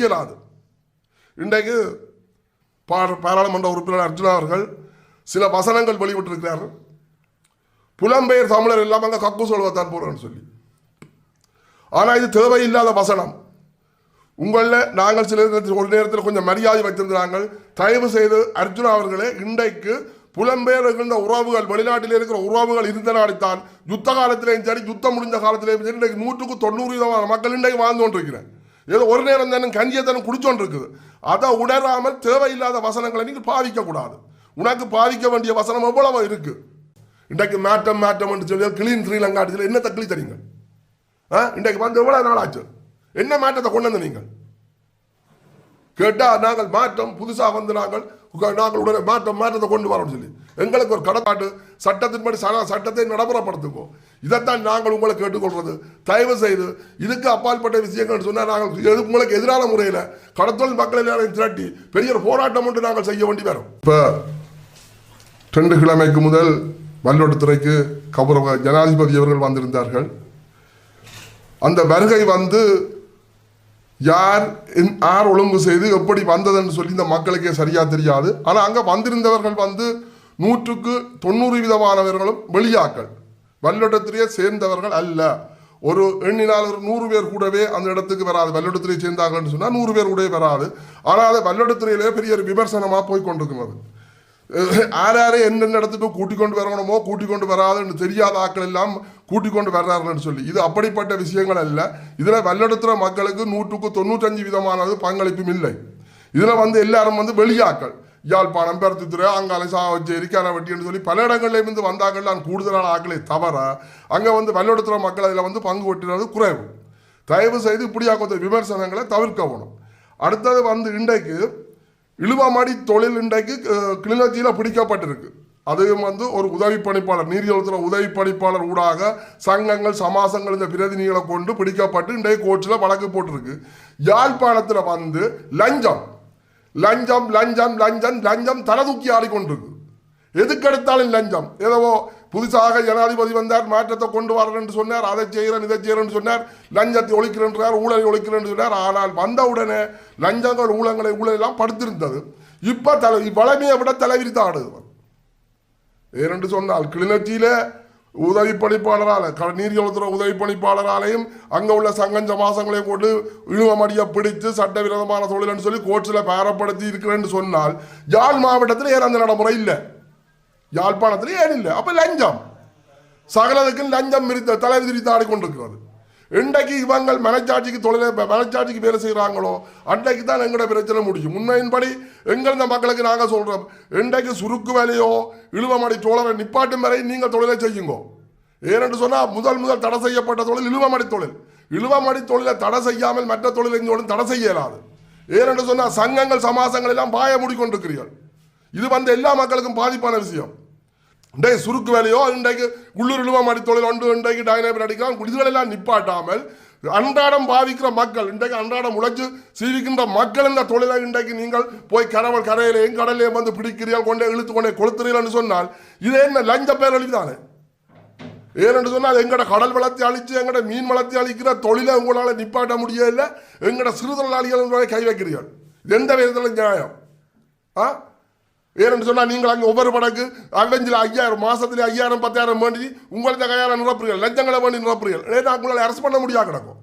செய்யலாது. இன்றைக்கு பா- பாராளுமன்ற உறுப்பினர் அர்ஜுனா அவர்கள் சில வசனங்கள் வெளிவிட்டிருக்கிறார் புலம்பெயர் தமிழர் இல்லாமல் அங்கே கக்கு சொல்வத்தான் போறேன்னு சொல்லி. ஆனால் இது தேவையில்லாத வசனம். உங்களில் நாங்கள் சில நேரத்தில் ஒரு நேரத்தில் கொஞ்சம் மரியாதை வைத்திருந்தாங்கள் தயவு செய்து அர்ஜுனா அவர்களே இன்றைக்கு புலம்பெயர் இருக்கின்ற உறவுகள் வெளிநாட்டில் இருக்கிற உறவுகள் இருந்த நாடித்தான் யுத்த காலத்திலேயும் சரி யுத்தம் முடிஞ்ச காலத்திலேயும் சரி இன்றைக்கு நூற்றுக்கு தொண்ணூறு விதமான மக்கள் இன்றைக்கு வாழ்ந்து கொண்டிருக்கிறேன் ஏதோ ஒரு நேரம் தானே கஞ்சியை தானே குடிச்சோன்னு இருக்குது. அதை உணராமல் தேவையில்லாத வசனங்களை நீங்கள் பாவிக்கக்கூடாது உனக்கு பாவிக்க வேண்டிய வசனம் எவ்வளவு இருக்கு. இன்றைக்கு மேட்டம் மேட்டம் என்று சொல்லி கிளீன் ஸ்ரீலங்கா அடிச்சு என்ன தக்கிளி தரீங்க ஆ? இன்றைக்கு வந்து எவ்வளவு நாள் ஆச்சு என்ன மாற்றத்தை கொண்டு வந்து நீங்கள்? கேட்டா நாங்கள் மாற்றம் புதுசாக வந்து நாங்கள் நாங்கள் உடனே மாற்றம் மாற்றத்தை கொண்டு வரோம்னு சொல்லி. எங்களுக்கு ஒரு கடப்பாட்டு சட்டத்தின்படி சட்டத்தை நடைமுறைப்படுத்துவோம் இதைத்தான் நாங்கள் உங்களை கேட்டுக்கொள்வது தயவு செய்து இதுக்கு அப்பாற்பட்ட விஷயங்கள் சொன்னால் நாங்கள் எது- உங்களுக்கு எதிரான முறையில் கடத்தொழில் மக்கள் எல்லாரையும் திரட்டி பெரிய ஒரு போராட்டம் ஒன்று நாங்கள் செய்ய வேண்டி வரும். இப்போ ரெண்டு கிழமைக்கு முதல் வல்லோட்டுத்துறைக்கு கௌரவ ஜனாதிபதி அவர்கள் வந்திருந்தார்கள். அந்த வருகை வந்து யார் என்- யார் ஒழுங்கு செய்து எப்படி வந்ததுன்னு சொல்லி இந்த மக்களுக்கே சரியாக தெரியாது. ஆனால் அங்கே வந்திருந்தவர்கள் வந்து நூற்றுக்கு தொண்ணூறு விதமானவர்களும் வெளியாக்கள். வல்லடத்திலேயே சேர்ந்தவர்கள் அல்ல. ஒரு எண்ணினால் ஒரு நூறு பேர் கூடவே அந்த இடத்துக்கு வராது. வல்லடத்திலே சேர்ந்தாங்கன்னு சொன்னால் நூறு பேர் கூடவே வராது. ஆனால் அது வல்லடத்திலேயே பெரிய ஒரு விமர்சனமாக போய் கொண்டிருக்கிறது. ஆராரே எந்தெந்த இடத்துக்கு கூட்டிக் கொண்டு வரணுமோ கூட்டிக் கொண்டு வராதுன்னு தெரியாத ஆட்கள் எல்லாம் கூட்டிக் கொண்டு வர்றாருன்னு சொல்லி. இது அப்படிப்பட்ட விஷயங்கள் அல்ல. இதில் வல்லெடுத்துற மக்களுக்கு நூற்றுக்கு தொண்ணூற்றஞ்சு விதமானது பங்களிப்பும் இல்லை. இதில் வந்து எல்லாரும் வந்து வெளியாக்கள் யாழ்ப்பாணம் பெருத்துத்துறை அங்காலை சாவச்சேரி கரவட்டின்னு சொல்லி பல இடங்கள்லேருந்து வந்தார்கள். நான் கூடுதலான ஆக்களை தவிர அங்கே வந்து வல்லெடுத்துற மக்கள் அதில் வந்து பங்கு பெற்றினது குறைவு. தயவு செய்து இப்படியா கொஞ்சம் விமர்சனங்களை தவிர்க்கணும் அடுத்தது வந்து இன்றைக்கு இழுவாமாடி தொழில் இன்றைக்கு கிளிநொச்சியில் பிடிக்கப்பட்டிருக்கு. அதுவும் வந்து ஒரு உதவி பணிப்பாளர் நீதியளத்துல உதவி பணிப்பாளர் ஊடாக சங்கங்கள் சமாசங்கள் இந்த பிரதிநிதிகளை கொண்டு பிடிக்கப்பட்டு இன்றைய கோர்ட்டில் வழக்கு போட்டிருக்கு. யாழ்ப்பாணத்தில் வந்து லஞ்சம். லஞ்சம் லஞ்சம் லஞ்சம் லஞ்சம் தலை தூக்கி ஆடிக்கொண்டிருக்கு எதுக்கெடுத்தாலும் லஞ்சம். ஏதோ புதுசாக ஜனாதிபதி வந்தார் மாற்றத்தை கொண்டு வரேன் என்று சொன்னார் அதை செய்கிறேன் இதை செய்கிறேன்னு சொன்னார் லஞ்சத்தை ஒழிக்கிறேன்றார் ஊழலை ஒழிக்கிறேன்னு சொன்னார். ஆனால் வந்தவுடனே லஞ்சங்கள் ஊழங்களை ஊழலெல்லாம் படுத்திருந்தது. இப்போ தலை வளமையை விட தலைவிரித்து ஆடுது. ஏனென்று சொன்னால் கிளிநொச்சியில உதவி பணிப்பாளரால் க- உதவி பணிப்பாளராலையும் அங்கே உள்ள சங்கஞ்ச மாசங்களையும் கொண்டு இழுவமடியை பிடித்து சட்டவிரோதமான தொழில்னு சொல்லி கோர்ட்ஸில் பேரப்படுத்தி இருக்கிறேன்னு சொன்னால் யாழ் மாவட்டத்தில் ஏன் அந்த நடைமுறை இல்லை? யாழ்ப்பாணத்தில் ஏன் இல்லை? அப்போ லஞ்சம். சகலதுக்கும் லஞ்சம் விரித்த தலை விரித்து ஆடிக்கொண்டிருக்கிறது இன்றைக்கு இவங்கள் மனச்சாட்சிக்கு தொழிலை மனச்சாட்சிக்கு வேலை செய்கிறாங்களோ அன்றைக்கு தான் எங்களோட பிரச்சனை முடியும். உண்மையின்படி எங்கள் இந்த மக்களுக்கு நாங்கள் சொல்கிறோம் இன்றைக்கு சுருக்கு வேலையோ இழுவமடி தோழரை நிப்பாட்டும் வரை நீங்கள் தொழிலை செய்யுங்கோ. ஏனென்று சொன்னால் முதல் முதல் தடை செய்யப்பட்ட தொழில் இழுவமடி தொழில். இழுவமடி தொழிலை தடை செய்யாமல் மற்ற தொழில் எங்கோடும் தடை செய்ய இயலாது ஏனென்று சொன்னால் சங்கங்கள் சமாசங்கள் எல்லாம் பாய மூடிக்கொண்டிருக்கிறீர்கள். இது வந்து எல்லா மக்களுக்கும் பாதிப்பான விஷயம். இன்றைக்கு சுருக்கு வேலையோ இன்றைக்கு உள்ளூர் இழுவமாடி தொழில் ஒன்று இன்றைக்கு டைனாமிக் அடிக்கலாம் இதுகளெல்லாம் நிப்பாட்டாமல் அன்றாடம் பாதிக்கிற மக்கள் இன்றைக்கு அன்றாடம் உழைச்சு சீவிக்கின்ற மக்கள் இந்த தொழிலை இன்றைக்கு நீங்கள் போய் கரவல் கரையிலேயும் கடலையும் வந்து பிடிக்கிறீர்கள் கொண்டே இழுத்து கொண்டே கொளுத்துறீர்கள்னு சொன்னால் இது என்ன லஞ்ச பேரழிவு தானே? ஏனென்று சொன்னால் எங்கட கடல் வளர்த்தி அழித்து எங்கட மீன் வளர்த்தி அழிக்கிற தொழிலை உங்களால் நிப்பாட்ட முடியல எங்கட சிறு தொழிலாளிகள் கை வைக்கிறீர்கள். எந்த விதத்தில் நியாயம்? ஆ? ஏன்னு சொன்னால் நீங்கள் அங்கே ஒவ்வொரு படக்கு அலைஞ்சில் ஐயாயிரம் மாதத்துல ஐயாயிரம் பத்தாயிரம் வேண்டி உங்களுக்கு கையாயிரம் நிரப்புறீர்கள். லஞ்சங்களை வேண்டி நிரப்புறீர்கள். ஏன்னா உங்களால் அரசு பண்ண முடியாது கிடக்கும்.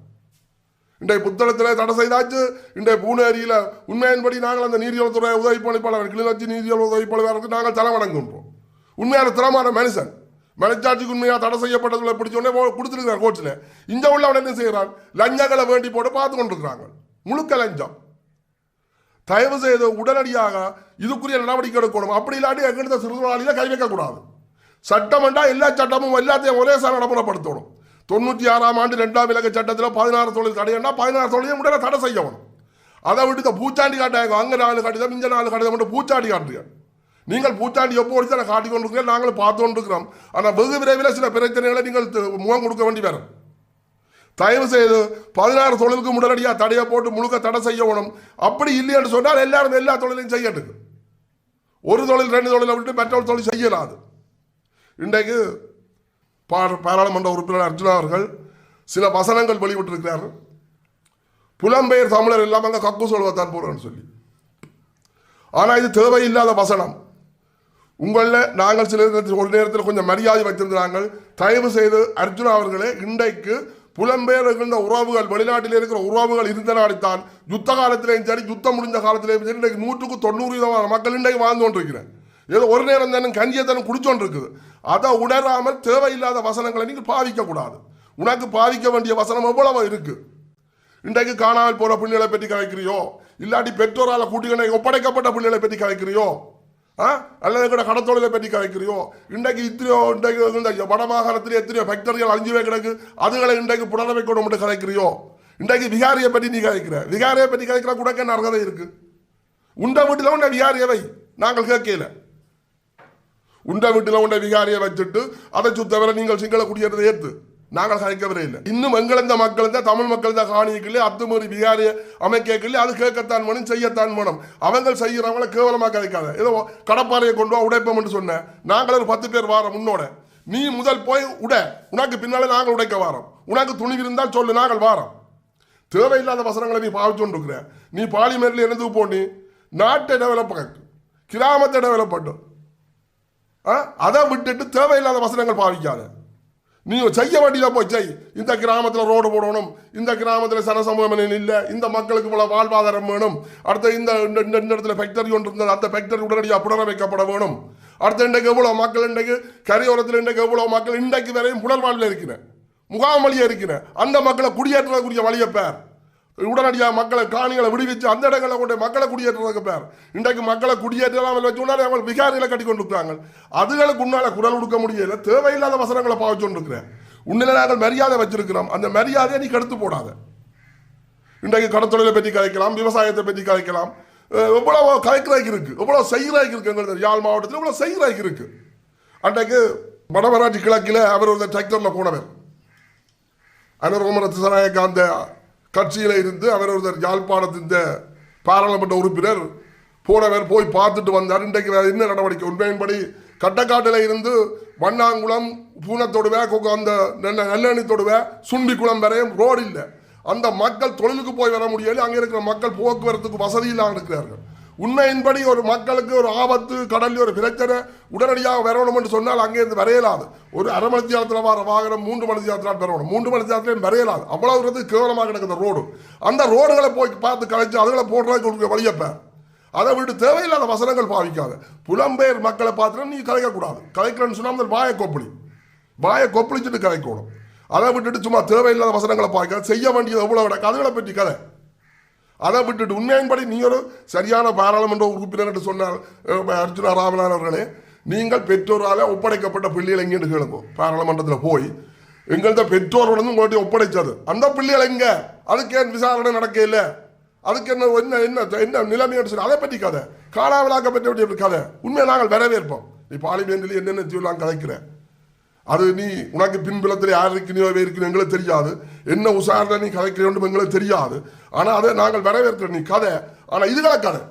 இன்றைய புத்தகத்தில் தடை செய்தாச்சு. இன்றைய பூனேரியில் உண்மையின்படி நாங்கள் அந்த நீதியல்துறை உதவி பணிப்பாளர் கிளிநொச்சி நீதியல் உதவி பணிப்பாளருக்கு நாங்கள் தலை வணங்குகின்றோம். உண்மையான திறமான மனுஷன். மனச்சாட்சிக்கு உண்மையாக தடை செய்யப்பட்டதில் பிடிச்சோடனே கொடுத்துருக்கிறார் கோர்ட்டில். இங்க உள்ளவன் என்ன செய்கிறான்? லஞ்சங்களை வேண்டி போட்டு பார்த்து கொண்டிருக்கிறாங்க. முழுக்க லஞ்சம். தயவு செய்து உடனடியாக இதுக்குரிய நடவடிக்கை எடுக்கணும். அப்படி இல்லாட்டி எங்கிட்ட சிறுதொழிலாளியில கை வைக்கக்கூடாது சட்டம்ண்டா எல்லா சட்டமும் எல்லாத்தையும் ஒரே சார் நடைமுறைப்படுத்தணும். தொண்ணூற்றி ஆறாம் ஆண்டு ரெண்டாம் இலக்க சட்டத்தில் பதினாறு தொழில் தடையண்டா பதினாறு தொழிலையும் உடனே தடை செய்யணும். அதை விட்டு பூச்சாண்டி காட்டாங்க. அங்கே நாலு கடிதம் இங்கே நாலு கடிதம் மட்டும் பூச்சாண்டி காட்டுறீங்க நீங்கள் பூச்சாண்டி எப்போ ஒடிச்சு அதை காட்டி நாங்களும் பார்த்து கொண்டிருக்கிறோம் ஆனால் வெகு விரைவில் சில பிரச்சனைகளை நீங்கள் முகம் கொடுக்க வேண்டி வரும். தயவு செய்து பதினாறு தொழிலுக்கு உடனடியாக தடையை போட்டு முழுக்க தடை செய்யணும். அப்படி இல்லைன்னு சொன்னால் எல்லாரும் எல்லா தொழிலையும் செய்யட்டுங்க ஒரு தொழில் ரெண்டு தொழிலை விட்டு மற்றொரு தொழில் செய்யலாது. இன்றைக்கு பா- பாராளுமன்ற உறுப்பினர் அர்ஜுனா அவர்கள் சில வசனங்கள் வெளியிட்டிருக்கிறார் புலம்பெயர் தமிழர் இல்லாமல் அங்கே கக்கு சொல்வத்தான் போறேன்னு சொல்லி. ஆனால் இது தேவையில்லாத வசனம். உங்களில் நாங்கள் சில நேரத்தில் ஒரு நேரத்தில் கொஞ்சம் மரியாதை வைத்திருந்தாங்க தயவு செய்து அர்ஜுனா அவர்களே இன்றைக்கு புலம்பெயர் இருக்கின்ற உறவுகள் வெளிநாட்டில் இருக்கிற உறவுகள் இருந்த நாடித்தான் யுத்த காலத்திலேயும் சரி யுத்தம் முடிஞ்ச காலத்திலேயும் சரி இன்றைக்கு நூற்றுக்கு தொண்ணூறு விதமான மக்கள் இன்றைக்கு வாழ்ந்து கொண்டிருக்கிறேன் ஏதோ ஒரு நேரம் தானே கஞ்சியை தானே குடிச்சோண்டு இருக்குது அதை உணராமல் தேவையில்லாத வசனங்களை நீங்கள் பாதிக்கக்கூடாது உனக்கு பாவிக்க வேண்டிய வசனம் எவ்வளவு இருக்குது இன்றைக்கு காணாமல் போகிற பிள்ளைகளை பற்றி கலைக்கிறியோ? இல்லாட்டி பெற்றோரால் கூட்டிகளை ஒப்படைக்கப்பட்ட பிள்ளைகளை பற்றி கலைக்கிறியோ? ஆ? அல்லது கூட கடத்தொழிலை பற்றி கலைக்கிறியோ இன்றைக்கு இத்தனையோ இன்றைக்கு இந்த வடமாகாணத்தில் எத்தனையோ ஃபேக்டரிகள் அழிஞ்சுவே கிடக்கு. அதுகளை இன்றைக்கு புனரமை கொண்டு மட்டும் கலைக்கிறியோ இன்றைக்கு விகாரியை பற்றி நீ கலைக்கிற விகாரியை பற்றி கலைக்கிற கூட என்ன அர்ஹதை இருக்கு. உண்ட வீட்டில் உண்ட விகாரியவை நாங்கள் கேட்கல. உண்ட வீட்டில் உண்ட விகாரியை வச்சுட்டு அதை சுத்தவரை நீங்கள் சிங்கள குடியேறதை ஏற்று நாங்கள் கலைக்கவரே இல்லை. இன்னும் எங்களந்த மக்கள் தான் தமிழ் மக்கள் தான் காணிக்கல அத்துமீறி விகாரியை அமைக்கல அது கேட்கத்தான் வேணும் செய்யத்தான் வேணும். அவங்க செய்கிறவங்கள கேவலமாக கிடைக்காது ஏதோ கடப்பாறையை கொண்டு வா உடைப்போம் என்று சொன்னேன் நாங்கள் ஒரு பத்து பேர் வாரம் முன்னோட நீ முதல் போய் உட. உனக்கு பின்னாலே நாங்கள் உடைக்க வாரோம். உனக்கு துணிவு இருந்தால் சொல்லு நாங்கள் வாரோம். தேவையில்லாத வசனங்களை நீ பாவிச்சோண்டிருக்கிற நீ பாலிமேரில் எழுந்து போனி நாட்டை டெவலப் கிராமத்தை டெவலப் பண்ணும் ஆ? அதை விட்டுட்டு தேவையில்லாத வசனங்கள் பாவிக்காது. நீ செய்ய வேண்டியதை போய் செய். இந்த கிராமத்தில் ரோடு போடணும். இந்த கிராமத்தில் சனசமூகம் இல்லை. இந்த மக்களுக்கு இவ்வளோ வாழ்வாதாரம் வேணும். அடுத்த இந்த இந்த- இடத்துல ஃபேக்டரி ஒன்று இருந்தது. அந்த ஃபேக்டரி உடனடியாக புனரமைக்கப்பட வேணும். அடுத்த இன்றைக்கு எவ்வளோ மக்கள் இன்றைக்கு கரையோரத்தில் இன்றைக்கு எவ்வளோ மக்கள் இன்றைக்கு வரையும் புனர்வாழ்வில் இருக்கிறேன் முகாம் வழியாக இருக்கிறேன் அந்த மக்களை குடியேற்றக்கூடிய வழியை பேர். உடனடியாக மக்களை காணிகளை விடுவிச்சு அந்த இடங்களில் கொண்டு மக்களை குடியேற்றுறதுக்கு பேர். இன்றைக்கு மக்களை குடியேற்றாமல் வச்சு உடனே அவங்க விகாரியில் கட்டி கொண்டு இருக்கிறாங்க அதுகளுக்கு உன்னால் குரல் கொடுக்க முடியல தேவையில்லாத வசனங்களை பாவிச்சு கொண்டு இருக்கிறேன் உன்னில நாங்கள் மரியாதை வச்சிருக்கிறோம். அந்த மரியாதையை நீ கெடுத்து போடாத. இன்றைக்கு கடத்தொழிலை பற்றி கலைக்கலாம் விவசாயத்தை பற்றி கலைக்கலாம் எவ்வளோ எவ்வளவு கலைக்கிறாய்க்கு இருக்கு எவ்வளவு செய்கிறாய்க்கு இருக்கு எங்களுக்கு யாழ் மாவட்டத்தில் எவ்வளவு செய்கிறாய்க்கு இருக்கு. அன்றைக்கு வடமராட்சி கிழக்கில் அவர் ஒரு டிராக்டரில் போனவர். அனுரோமரத்து திசநாயக்க அந்த கட்சியில் இருந்து அவர் ஒருத்தர் யாழ்ப்பாணத்தின் பாராளுமன்ற உறுப்பினர் போனவர் போய் பார்த்துட்டு வந்தார். இன்றைக்கு வேற என்ன நடவடிக்கை? உண்மையின்படி கட்டக்காட்டில் இருந்து வண்ணாங்குளம் பூனத்தொடுவே அந்த நல்ல தொடுவே சுண்டிக்குளம் வரையும் ரோடு இல்லை. அந்த மக்கள் தொழிலுக்கு போய் வர முடியல. அங்கே இருக்கிற மக்கள் போக்குவரத்துக்கு வசதி இல்லாமல் இருக்கிறார்கள். உண்மையின்படி ஒரு மக்களுக்கு ஒரு ஆபத்து கடலில் ஒரு பிரச்சனை உடனடியாக வரணும் என்று சொன்னால் அங்கேருந்து வரையலாது. ஒரு அரை மணி நேரத்தில் வர வாகனம் மூன்று மணி நேரத்தில் வரணும். மூன்று மணி நேரத்திலையும் வரையலாது. அவ்வளவு இருந்து கேவலமாக கிடக்குது ரோடு. அந்த ரோடுகளை போய் பார்த்து கலைச்சு அதுகளை போடுறதுக்கு உங்களுக்கு வழியப்ப. அதை விட்டு தேவையில்லாத வசனங்கள் பாவிக்காது. புலம்பெயர் மக்களை பார்த்துட்டு நீ கலைக்கக்கூடாது. கலைக்கிறேன்னு சொன்னால் அந்த வாயை கொப்பளி. வாயை கொப்பளிச்சுட்டு கலைக்கணும். அதை விட்டுட்டு சும்மா தேவையில்லாத வசனங்களை பார்க்க செய்ய வேண்டியது எவ்வளோ கிடக்கு? அதுகளை பற்றி கதை. அதை விட்டுட்டு உண்மையின்படி நீ ஒரு சரியான பாராளுமன்ற உறுப்பினர் என்று சொன்னார் அர்ஜுனா ராமநாதன் அவர்களே. நீங்கள் பெற்றோரால் ஒப்படைக்கப்பட்ட பிள்ளைகள் எங்கேன்னு கேளுங்க. பாராளுமன்றத்தில் போய் எங்கள்கிட்ட பெற்றோரோட உங்கள்கிட்ட ஒப்படைச்சது அந்த பிள்ளைகள் எங்க? அதுக்கு ஏன் விசாரணை நடக்க இல்லை? அதுக்கு என்ன என்ன என்ன என்ன நிலைமைன்னு சொல்லி அதை பற்றி கதை. காலாவலாக்கப்பட்ட பற்றி கதை. உண்மையை நாங்கள் வரவேற்போம். நீ பார்லிமெண்ட்டில் என்னென்ன சொல்லலாம் கதைக்கிறேன் அது நீ உனக்கு பின்புலத்தில் யார் இருக்கிறியோ இருக்கிறோம் எங்களுக்கு தெரியாது. என்ன உசாரணை நீ கதைக்கிறோம் எங்களுக்கு தெரியாது. ஆனால் அதை நாங்கள் வரவேற்கிறோம். நீ கதை. ஆனால் இதுகளை கதை.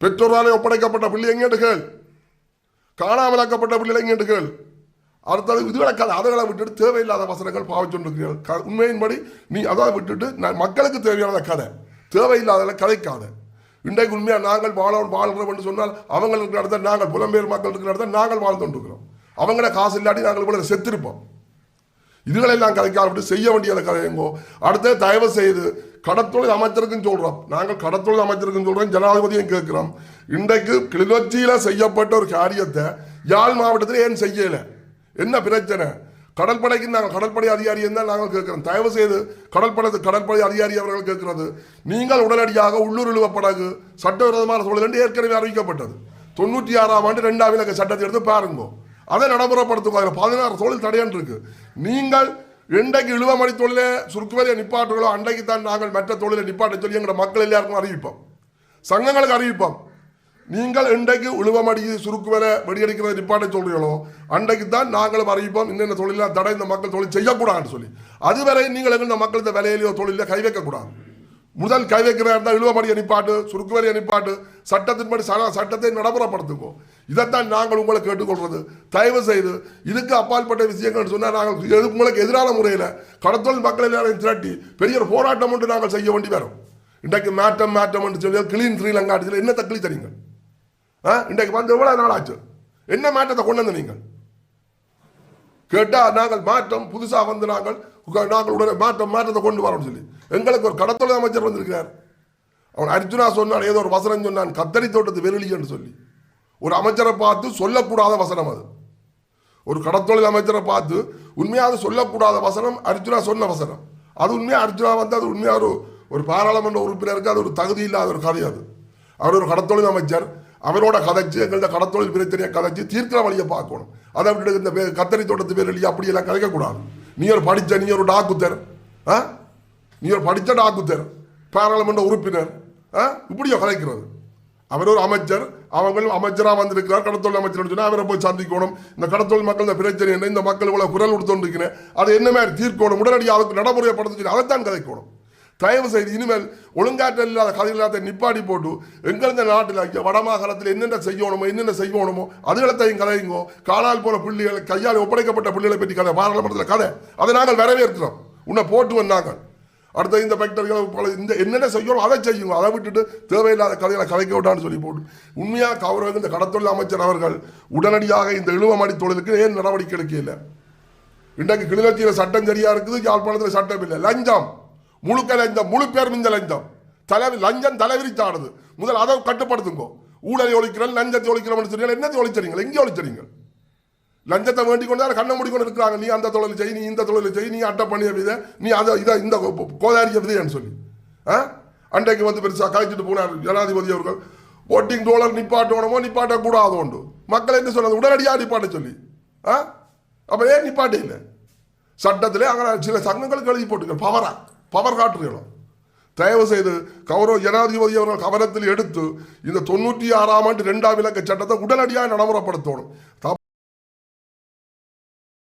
பெற்றோராலே ஒப்படைக்கப்பட்ட பிள்ளை எங்கேட்டு கேள். காணாமலாக்கப்பட்ட பிள்ளை எங்கேட்டு கேள். அடுத்தது இதுகளை கதை. அதுகளை விட்டுட்டு தேவையில்லாத வசனங்கள் பாவச்சொண்டிருக்கிறீர்கள் க- உண்மையின்படி நீ அதை விட்டுட்டு நான் மக்களுக்கு தேவையான கதை. தேவையில்லாத கதைக்காத. இன்றைக்கு உண்மையாக நாங்கள் வாழ வாழ்கிறோம் என்று சொன்னால் அவங்களுக்கு நடத்த நாங்கள் புலம்பெயர் மக்கள் இருக்கிற நாங்கள் வாழ்ந்து கொண்டிருக்கிறோம் அவங்கள காசு இல்லாட்டி நாங்கள் கூட செத்திருப்போம். இதுகளெல்லாம் கதைக்க விட்டு செய்ய வேண்டியதை கதையுங்கோ அடுத்த தயவு செய்து கடத்தொழில் அமைச்சருக்கும் சொல்றோம். நாங்கள் கடத்தொழில் அமைச்சருக்கும் சொல்றோம். ஜனாதிபதியும் கேட்கிறோம். இன்றைக்கு கிளிநொச்சியில் செய்யப்பட்ட ஒரு காரியத்தை யாழ் மாவட்டத்தில் ஏன் செய்யல? என்ன பிரச்சனை? கடற்படைக்கு நாங்கள் கடற்படை அதிகாரி தான் நாங்கள் கேட்கிறோம். தயவு செய்து கடற்படை கடற்படை அதிகாரி அவர்கள் கேட்கிறது. நீங்கள் உடனடியாக உள்ளூர் இழுவ படகு சட்டவிரோதமான சூழல் என்று ஏற்கனவே அறிவிக்கப்பட்டது. தொண்ணூற்றி ஆறாம் ஆண்டு ரெண்டாம் இலக்க சட்டத்தை எடுத்து பாருங்க. அதை நடைமுறைப்படுத்துவாங்க பதினாறு தொழில் தடையன் இருக்கு. நீங்கள் இன்றைக்கு இழுவமணி தொழிலை சுருக்குவரையை நிப்பாட்டுகளோ அன்றைக்கு தான் நாங்கள் மற்ற தொழிலை நிப்பாட்ட சொல்லி எங்களோட மக்கள் எல்லாருக்கும் அறிவிப்போம். சங்கங்களுக்கு அறிவிப்போம். நீங்கள் இன்றைக்கு உழுவமடி சுருக்குவரை வெடியடிக்கிறத நிப்பாட்ட சொல்றீங்களோ அன்றைக்கு தான் நாங்களும் அறிவிப்போம் இன்னென்ன தொழிலாம் தடை இந்த மக்கள் தொழில் செய்யக்கூடாதுன்னு சொல்லி. அதுவரை நீங்கள் எங்கள் மக்கள் இந்த வேலையிலேயோ தொழில கை வைக்கக்கூடாது. முதல் கை வைக்கிறதா இருந்தால் இழுவமடியை அனுப்பாட்டு சுருக்கு அனுப்பாட்டு சட்டத்தின்படி ச- சட்டத்தை நடைமுறைப்படுத்துவோம் இதைத்தான் நாங்கள் உங்களை கேட்டுக்கொள்வது தயவு செய்து இதுக்கு அப்பாற்பட்ட விஷயங்கள் சொன்னால் நாங்கள் எது- உங்களுக்கு எதிரான முறையில் கடத்தொழில் மக்கள் எல்லாரையும் திரட்டி பெரிய ஒரு போராட்டம் ஒன்று நாங்கள் செய்ய வேண்டி வரும். இன்றைக்கு மாற்றம் மாற்றம் என்று சொல்லி கிளீன் ஸ்ரீலங்கா என்ன தக்கிளி தரீங்க ஆ? இன்றைக்கு வந்து எவ்வளோ நாள் ஆச்சு? என்ன மாற்றத்தை கொண்டு வந்து நீங்கள்? கேட்டால் நாங்கள் மாற்றம் புதுசாக வந்து நாங்கள் நாங்கள் உடனே மாற்றம் மாற்றத்தை கொண்டு வரோம்னு சொல்லி. எங்களுக்கு ஒரு கடத்தொழில் அமைச்சர் வந்திருக்கிறார். அவன் அர்ஜுனா சொன்னான் ஏதோ ஒரு வசனம் சொன்னான் கத்தரி தோட்டத்து வெறுளின்னு சொல்லி. ஒரு அமைச்சரை பார்த்து சொல்லக்கூடாத வசனம் அது. ஒரு கடத்தொழில் அமைச்சரை பார்த்து உண்மையாக சொல்லக்கூடாத வசனம் அர்ஜுனா சொன்ன வசனம். அது உண்மையாக அர்ஜுனா வந்து அது உண்மையாக ஒரு ஒரு பாராளுமன்ற உறுப்பினருக்கு அது ஒரு தகுதி இல்லாத ஒரு கதை அது. அவர் ஒரு கடத்தொழில் அமைச்சர் அவரோட கதைச்சு எங்கள்ட்ட கடத்தொழில் பிரச்சனையை கதைச்சு தீர்க்கிற வழியை பார்க்கணும். அதை விட்டு இந்த பே- கத்தரி தோட்டத்து பேர் இல்லையா அப்படியெல்லாம் கதைக்கக்கூடாது. நீ ஒரு படித்த நீ ஒரு டாக்குத்தர் ஆ? நீ ஒரு படித்த டாக்குத்தர் பாராளுமன்ற உறுப்பினர் ஆ? இப்படியோ கலைக்கிறது அவர் ஒரு அமைச்சர் அவங்களும் அமைச்சராக வந்திருக்கிறார் கடத்தொழில் அமைச்சர் சொன்னால் அவரை போய் சந்திக்கணும். இந்த கடத்தொழில் மக்கள் இந்த பிரச்சனை என்ன இந்த மக்கள் இவ்வளோ குரல் கொடுத்துருக்கிறேன் அது என்ன மாதிரி தீர்க்கணும் உடனடியாக அதுக்கு நடைமுறைப்படுத்த சொல்லி அதைத்தான் கதைக்கணும். தயவு செய்து இனிமேல் ஒழுங்காற்றல் இல்லாத கதை இல்லாத நிப்பாடி போட்டு எங்கெந்த இந்த நாட்டில் வடமாகாணத்தில் என்னென்ன செய்யணுமோ என்னென்ன செய்யணுமோ அதுகளத்தையும் கதையுங்கோ காலால் போல பிள்ளைகள் கையால் ஒப்படைக்கப்பட்ட பிள்ளைகளை பற்றி கதை பாராளுமன்றத்தில் கதை. அதை நாங்கள் வரவேற்கிறோம். உன்னை போட்டு வந்தாங்க. அடுத்த இந்த ஃபேக்டரிகளை இந்த என்னென்ன செய்யணும் அதை செய்யுங்க. அதை விட்டுட்டு தேவையில்லாத கதைகளை கலைக்க விட்டான்னு சொல்லி போட்டு. உண்மையாக கௌரவ இந்த கடத்தொழில் அமைச்சர் அவர்கள் உடனடியாக இந்த இழுவமடி தொழிலுக்கு ஏன் நடவடிக்கை எடுக்கல இன்றைக்கு கிளிநொச்சியில் சட்டம் சரியாக இருக்குது யாழ்ப்பாணத்தில் சட்டம் இல்லை. லஞ்சம். முழுக்க லஞ்சம் முழு பேர் இந்த லஞ்சம் தலைவி லஞ்சம் தலைவிரிச்சாடுது. முதல் அதை கட்டுப்படுத்துங்கோ. ஊழலை ஒழிக்கிறேன் லஞ்சத்தை ஒழிக்கிறோம்னு சொல்லி என்னத்தை ஒழிச்சறீங்க? எங்கே ஒழிச்சறீங்க? லஞ்சத்தை வேண்டிக் கொண்டு கண்ணை மூடிக்கொண்டு இருக்கிறாங்க. நீ அந்த தொழில் செய் நீ இந்த தொழில் செய் நீ அட்டை பண்ணிய விதை நீ அதை இதை இந்த கோதாரிய விதைன்னு சொல்லி. ஆ? அன்றைக்கு வந்து பெருசாக கழிச்சிட்டு போனார் ஜனாதிபதி அவர்கள். ஓட்டிங் டோலர் நிப்பாட்டணுமோ நிப்பாட்டக்கூடாது உண்டு. மக்கள் என்ன சொன்னது? உடனடியாக நிப்பாட்ட சொல்லி. ஆ? அப்போ ஏன் நிப்பாட்டே இல்லை? சட்டத்திலே அங்கே சில சங்கங்களுக்கு எழுதி போட்டுக்க பவராக பவர் காட்டுறீங்களோ தயவு செய்து கௌரவ ஜனாதிபதி அவர்கள் கவனத்தில் எடுத்து இந்த தொண்ணூற்றி ஆறாம் ஆண்டு ரெண்டாம் இலக்க சட்டத்தை உடனடியாக நடைமுறைப்படுத்தணும்.